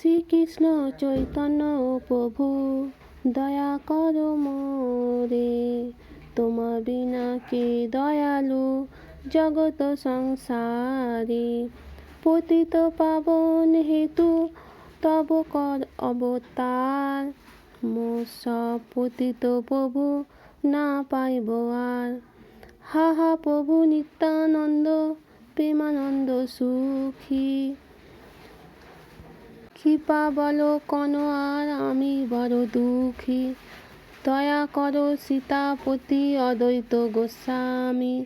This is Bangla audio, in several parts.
শ্রীকৃষ্ণ চৈতন্য প্রভু, দয়া করো মোরে। তোমা বিনা কে দয়ালু জগত সংসারে? পতিত পাবন হেতু তব কর অবতার। মো সব পতিত প্রভু না পাইব আর। হা হা প্রভু নিত্যানন্দ, প্রেমানন্দ সুখী। কৃপা বলো কন আর আমি বড় দুঃখী। দয়া করো সীতাপতি অদ্বৈত গোস্বামী।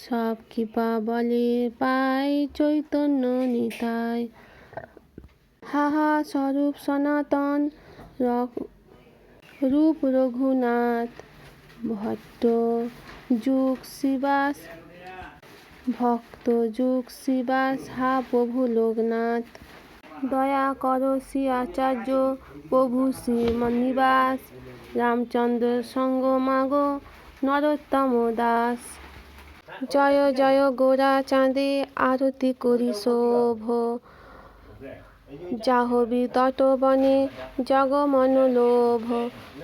সব কৃপা বলে পাই চৈতন্য নিতাই। হা হা স্বরূপ সনাতন রূপ রঘুনাথ। ভট্ট যুগ শিবাস। ভক্ত যুগ শিবাস, হা প্রভু লোকনাথ। দয়া করো শ্রী আচার্য প্রভু শ্রী নিবাস রামচন্দ্র সঙ্গ মাগো নরোত্তম দাস। জয় জয় গোরা চাঁদে আরতি করি শোভ। জাহবি তটবনে জগমন লোভ।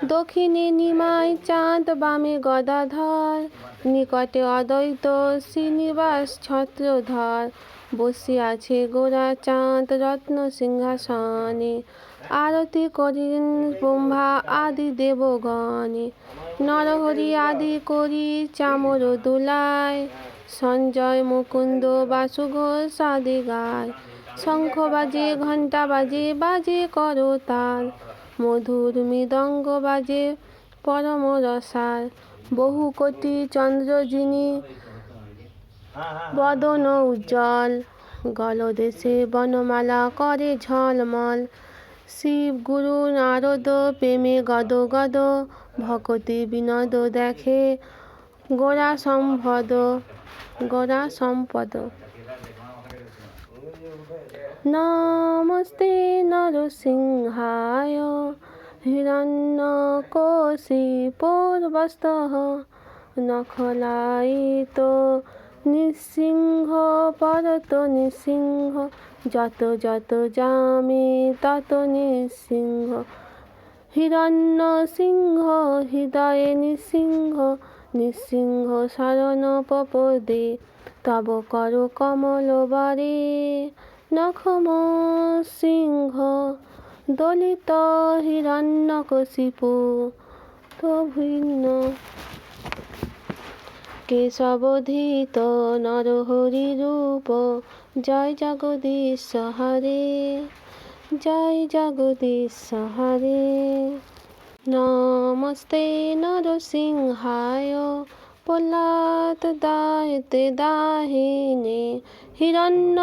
দক্ষিণে নিমাই চাঁদ বামে গদাধর। নিকটে অদ্বৈত শ্রীনিবাস ছত্রধর বসে আছে গোরা চাঁদ রত্ন সিংহাসনে। আরতি করিন ব্রহ্মা আদি দেবগণে। নরহরি আদি করি চামর দোলায়। সঞ্জয় মুকুন্দ বাসুঘোষ আদি গায়। শঙ্খ বাজে, ঘণ্টা বাজে বাজে করো তার মধুর মৃদঙ্গ বাজে পরম রসার বহু কোটি চন্দ্র যিনি বদন উজ্জ্বল, গলদেশে বনমালা করে ঝলমল। শিব গুরু নারদ প্রেমে গদ গদ, ভকতি বিনোদ দেখে গোরা সম্পদ গোরা সম্পদ। নমস্তে নরসিংহায়। হিরণ্যকশিপূর্বস্তঃ নখলায়িত নৃসিংহ পরত নৃসিংহ যত যত যামি তত নৃসিংহ হিরণ্য সিংহ হৃদয়ে নৃসিংহ নৃসিংহ শরণ পপদে তব কর কমল বারে নখম সিংহ দলিত হিরণ্যকশিপু তো ভিন্ন। কেশবধিত নরহরি রূপ, জয় জগদীশ হরে জয় জগদীশ হরে নমস্তে নরসিংহায়, প্রহ্লাদ দায়তে দাহিনে, হিরণ্য